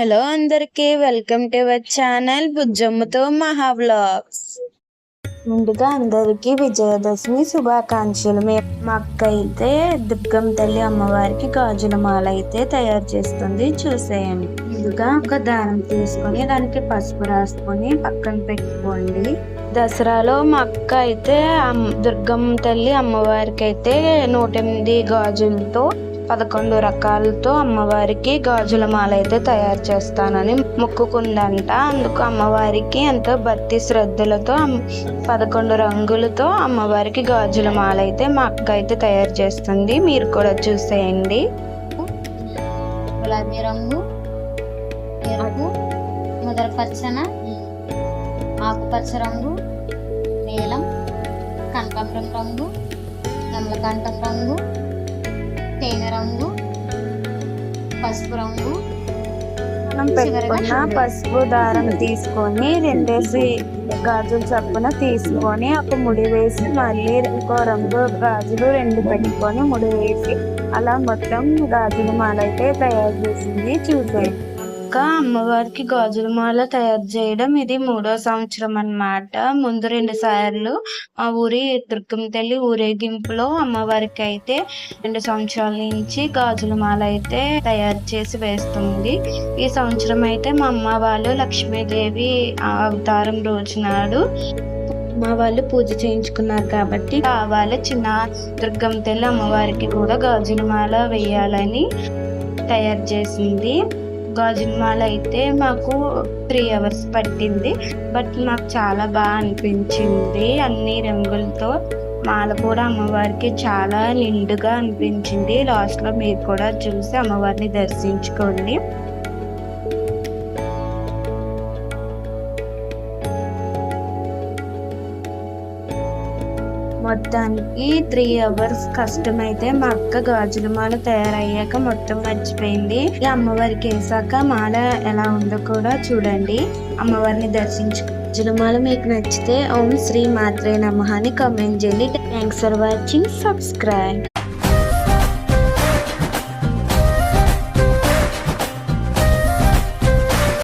Hello అందరికీ welcome to our channel బుజ్జమ్మతో మహా వ్లాగ్స్ ముందుగా అందరికీ విజయదశమి శుభాకాంక్షలు. మా అక్క అయితే దుర్గం తల్లి అమ్మవారికి గాజుల మాల అయితే తయారు చేస్తుంది. చూసేయండి. ముందుగా ఒక దారం తీసుకొని దానికి పసుపు రాసుకొని పక్కన పెట్టుకోండి. దసరాలో మా అక్క అయితే దుర్గమ్మ తల్లి అమ్మవారికి అయితే నూట ఎనిమిది గాజులతో పదకొండు రకాలతో అమ్మవారికి గాజుల మాల అయితే తయారు చేస్తానని మొక్కుకుందంట. అందుకు అమ్మవారికి ఎంతో భక్తి శ్రద్ధలతో పదకొండు రంగులతో అమ్మవారికి గాజుల మాల అయితే మా అక్క అయితే తయారు చేస్తుంది. మీరు కూడా చూసేయండి. గులాబీ రంగు ఎరుపు ముదర పచ్చన ఆకుపచ్చ రంగు నీలం కనకాంబరం రంగు నమ్మకంఠం రంగు తేనె రంగు పసుపు రంగు మనం పెట్టుకున్న పసుపు దారం తీసుకొని రెండేసి గాజులు చప్పున తీసుకొని ఒక ముడి వేసి మళ్ళీ ఇంకో రంగు గాజులు రెండు పెట్టుకొని ముడి వేసి అలా మొత్తం గాజులు మాలైతే తయారు చేసింది చూసాయి అయ్యాక అమ్మవారికి గాజుల మాల తయారు చేయడం ఇది మూడో సంవత్సరం అన్నమాట. ముందు రెండు సార్లు ఆ ఊరి దుర్గం తల్లి ఊరేగింపులో అమ్మవారికి అయితే రెండు సంవత్సరాల నుంచి గాజుల మాల అయితే తయారు చేసి వేస్తుంది. ఈ సంవత్సరం అయితే మా అమ్మ వాళ్ళు లక్ష్మీదేవి అవతారం రోజు నాడు మా వాళ్ళు పూజ చేయించుకున్నారు కాబట్టి కావాలి చిన్న దుర్గం తల్లి అమ్మవారికి కూడా గాజుల మాల వేయాలని తయారు చేసింది. గాజుల మాల అయితే మాకు త్రీ అవర్స్ పట్టింది. బట్ మాకు చాలా బాగా అనిపించింది. అన్ని రంగులతో మాల కూడా అమ్మవారికి చాలా నిండుగా అనిపించింది. లాస్ట్లో మీరు కూడా చూసి అమ్మవారిని దర్శించుకోండి. మొత్తానికి త్రీ అవర్స్ కష్టమైతే మా అక్క గాజుల మాల తయారయ్యాక మొత్తం మర్చిపోయింది. ఈ అమ్మవారికి వేసాక మాల ఎలా ఉందో కూడా చూడండి. అమ్మవారిని దర్శించు గాజుల మీకు నచ్చితే ఓం శ్రీ మాత్రే నమః అని కామెంట్ చేయండి. Thanks for watching subscribe